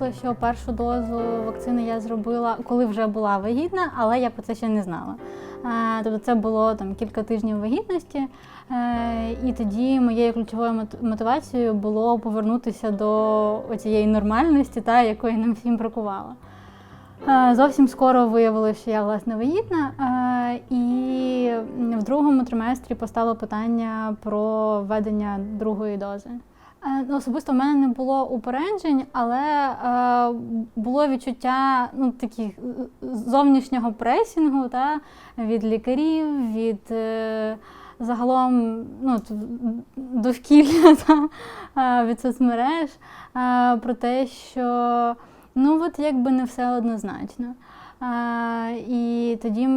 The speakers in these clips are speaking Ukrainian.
вийшло, що першу дозу вакцини я зробила, коли вже була вагітна, але я про це ще не знала. Е, Тобто це було там кілька тижнів вагітності, Е, і тоді моєю ключовою мотивацією було повернутися до цієї нормальності, та якої нам всім бракувало. Е, Зовсім скоро виявилося, що я власне вагітна, і в другому триместрі постало питання про введення другої дози. Е, ну, Особисто в мене не було упереджень, але е, було відчуття ну, таких е, зовнішнього пресінгу та, від лікарів, від е, загалом ну, довкілля та, е, від соцмереж е, про те, що ну от якби не все однозначно. Е, і тоді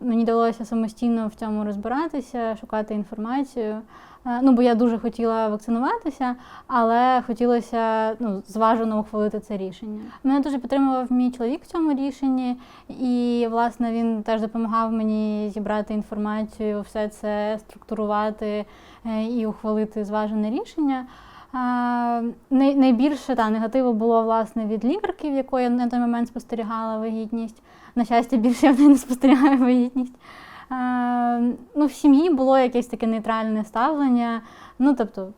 мені вдалося самостійно в цьому розбиратися, шукати інформацію. Е, Ну, бо я дуже хотіла вакцинуватися, але хотілося ну, зважено ухвалити це рішення. Мене дуже підтримував мій чоловік в цьому рішенні, і власне він теж допомагав мені зібрати інформацію, все це структурувати е, і ухвалити зважене рішення. Найбільше та, негативу було власне від лікарки, в якої я на той момент спостерігала вагітність. На щастя, більше я в неї не спостерігаю вагітність. А, ну, в сім'ї було якесь таке нейтральне ставлення. Ну, тобто,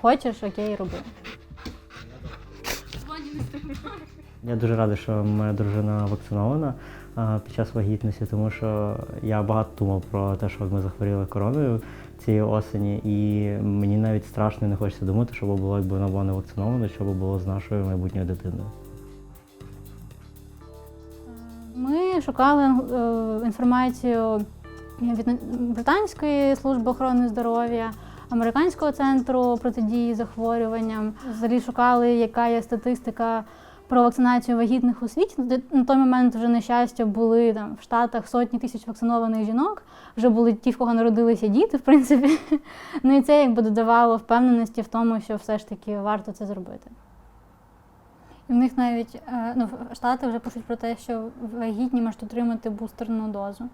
хочеш, окей, роби. Я дуже радий, що моя дружина вакцинована а, під час вагітності, тому що я багато думав про те, що ми захворіли короною цієї осені, і мені навіть страшно не хочеться думати, що було, якби вона була не вакцинована, що було з нашою майбутньою дитиною. Ми шукали е, інформацію від Британської служби охорони здоров'я, Американського центру протидії захворюванням. Взагалі шукали, яка є статистика про вакцинацію вагітних у світі. На той момент вже на щастя були там в Штатах сотні тисяч вакцинованих жінок. Вже були ті, в кого народилися діти, в принципі. Ну і це якби додавало впевненості в тому, що все ж таки варто це зробити. І в них навіть е, ну, Штати вже пишуть про те, що вагітні можуть отримати бустерну дозу.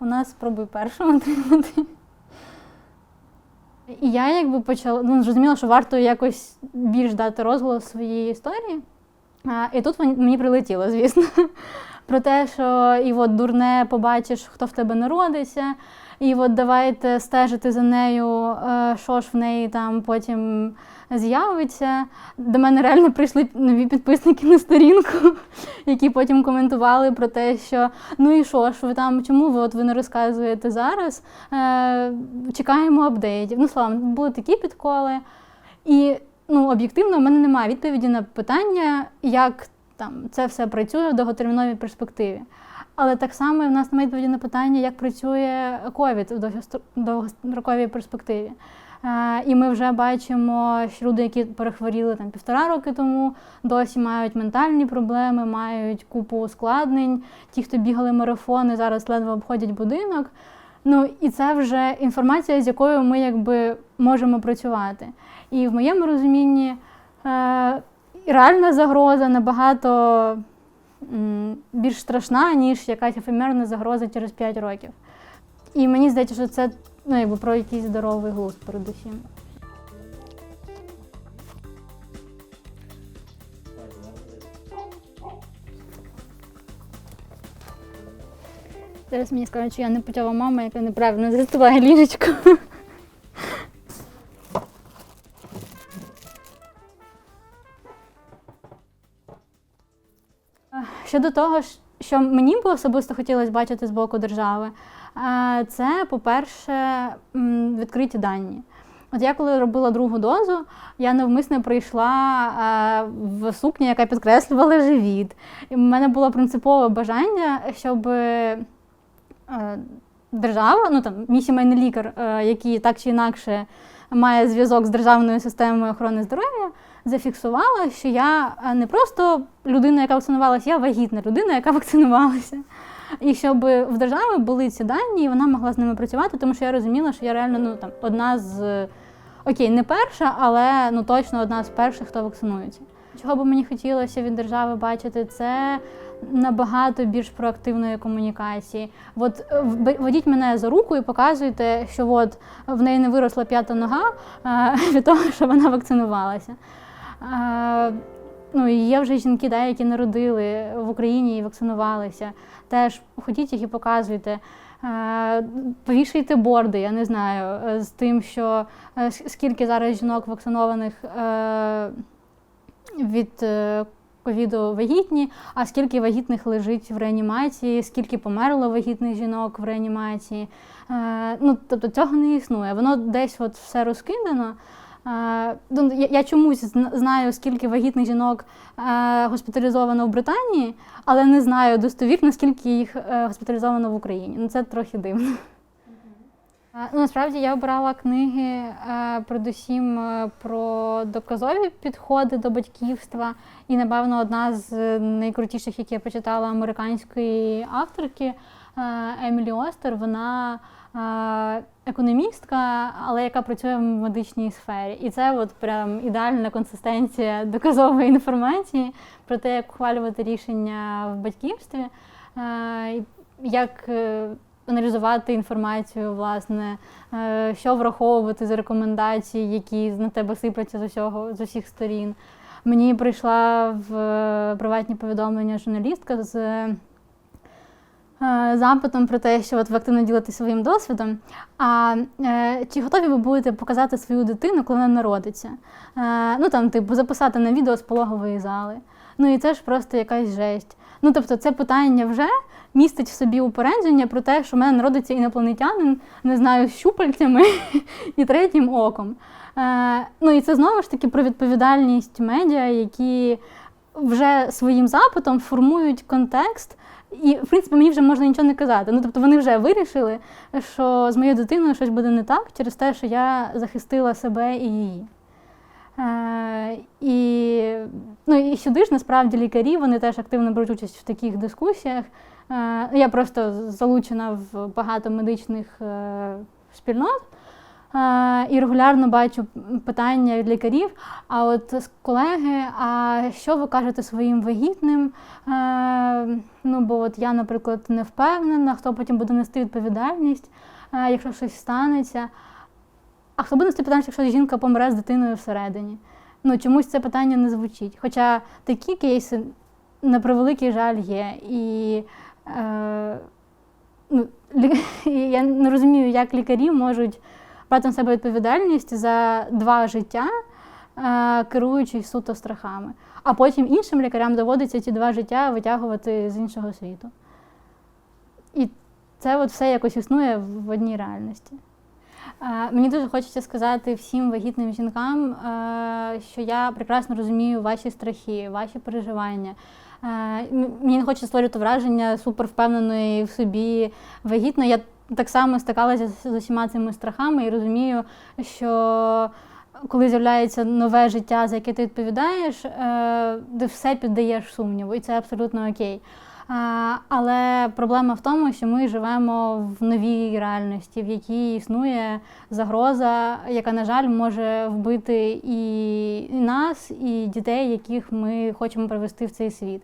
У нас спробуй першу отримати. І я якби почала, ну, зрозуміла, що варто якось більш дати розголос своїй історії. А, і тут мені- мені прилетіло, звісно, про те, що і от дурне побачиш, хто в тебе народиться, і от давайте стежити за нею, е, що ж в неї там потім з'явиться. До мене реально прийшли нові підписники на сторінку, які потім коментували про те, що ну і що ж ви там, чому ви от ви не розказуєте зараз? Е, чекаємо апдейтів. Ну, словом, були такі підколи. І ну, об'єктивно, в мене немає відповіді на питання, як там це все працює в довготерміновій перспективі. Але так само в нас немає відповіді на питання, як працює ковід в довгостроковій перспективі. Е, І ми вже бачимо, що люди, які перехворіли там півтора роки тому, досі мають ментальні проблеми, мають купу ускладнень. Ті, хто бігали марафони, зараз ледве обходять будинок. Ну і це вже інформація, з якою ми якби можемо працювати. І в моєму розумінні е, реальна загроза набагато більш страшна, ніж якась ефемерна загроза через 5 років. І мені здається, що це ну, якби про якийсь здоровий глузд передусім. Зараз мені скажуть, що я не путєва мама, яка неправильно застуває ліжечко. Щодо того, що мені би особисто хотілося бачити з боку держави, е, це, по-перше, відкриті дані. От я коли робила другу дозу, я навмисно прийшла е, в сукні, яка підкреслювала живіт. І в мене було принципове бажання, щоб е, держава, ну там мій сімейний лікар, е, який так чи інакше має зв'язок з державною системою охорони здоров'я, зафіксувала, що я е, не просто людина, яка вакцинувалася, я вагітна людина, яка вакцинувалася. І щоб в держави були ці дані, і вона могла з ними працювати, тому що я розуміла, що я реально ну, там, одна з окей, не перша, але ну точно одна з перших, хто вакцинується. Чого би мені хотілося від держави бачити, це набагато більш проактивної комунікації. От е, ведіть мене за руку і показуйте, що от в неї не виросла п'ята нога е, від того, що вона вакцинувалася. Е, ну, є вже жінки, да, які народили в Україні і вакцинувалися. Теж ходіть їх і показуйте. Повішайте борди, я не знаю, з тим, що скільки зараз жінок вакцинованих від ковіду вагітні, а скільки вагітних лежить в реанімації, скільки померло вагітних жінок в реанімації. Е, Ну, тобто цього не існує. Воно десь от все розкидано. Е, ну, Я, чомусь зна- знаю, скільки вагітних жінок е, госпіталізовано в Британії, але не знаю достовірно, скільки їх госпіталізовано в Україні. Ну, це трохи дивно. Ну, насправді я обирала книги е, передусім е, про доказові підходи до батьківства. І, напевно, одна з найкрутіших, які я почитала американської авторки е, Емілі Остер, вона економістка, але яка працює в медичній сфері. І це от прям ідеальна консистенція доказової інформації про те, як ухвалювати рішення в батьківстві. Як аналізувати інформацію, власне, е, що враховувати з рекомендацій, які на тебе сипляться з усього з усіх сторін. Мені прийшла в е, приватні повідомлення журналістка з е, запитом про те, що от ви активно ділитесь своїм досвідом. А чи готові ви будете показати свою дитину, коли вона народиться? Ну там, типу, записати на відео з пологової зали. Ну і це ж просто якась жесть. Ну тобто, це питання вже містить в собі упередження про те, що в мене народиться інопланетянин, не знаю, з щупальцями і третім оком. Е, ну і це знову ж таки про відповідальність медіа, які вже своїм запитом формують контекст. І, в принципі, мені вже можна нічого не казати. Ну, тобто вони вже вирішили, що з моєю дитиною щось буде не так через те, що я захистила себе і її. Е, і, ну, і сюди ж насправді лікарі вони теж активно беруть участь в таких дискусіях. Е, я просто залучена в багато медичних е, спільнот. Е, І регулярно бачу питання від лікарів. А от колеги, а що ви кажете своїм вагітним? Ну, бо от я, наприклад, не впевнена, хто потім буде нести відповідальність, якщо щось станеться. А хто буде нести відповідальність, якщо жінка помре з дитиною всередині? Ну, чомусь це питання не звучить. Хоча такі кейси, на превеликий жаль, є. І е, ну, я не розумію, як лікарі можуть брати на себе відповідальність за два життя, е, керуючись суто страхами. А потім іншим лікарям доводиться ці два життя витягувати з іншого світу. І це от все якось існує в одній реальності. Мені дуже хочеться сказати всім вагітним жінкам, е, що я прекрасно розумію ваші страхи, ваші переживання. Е, Мені не хочеться створювати враження супервпевненої в собі вагітної. Я так само стикалася з з усіма цими страхами і розумію, що коли з'являється нове життя, за яке ти відповідаєш, е, ти все піддаєш сумніву, і це абсолютно окей. Але проблема в тому, що ми живемо в новій реальності, в якій існує загроза, яка, на жаль, може вбити і нас, і дітей, яких ми хочемо привести в цей світ.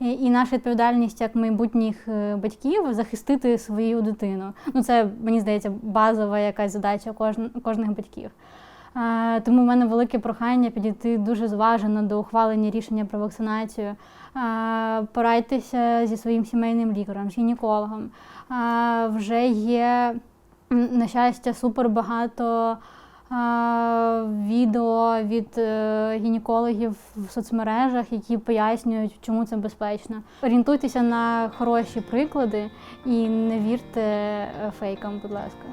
І, наша відповідальність як майбутніх е, батьків захистити свою дитину. Ну це мені здається базова якась задача кожн- кожних батьків. Е, Тому в мене велике прохання підійти дуже зважено до ухвалення рішення про вакцинацію. Е, Порадьтеся зі своїм сімейним лікарем, гінекологом. Е, Вже є, на щастя, супер багато відео від гінекологів в соцмережах, які пояснюють, чому це безпечно. Орієнтуйтеся на хороші приклади і не вірте фейкам, будь ласка.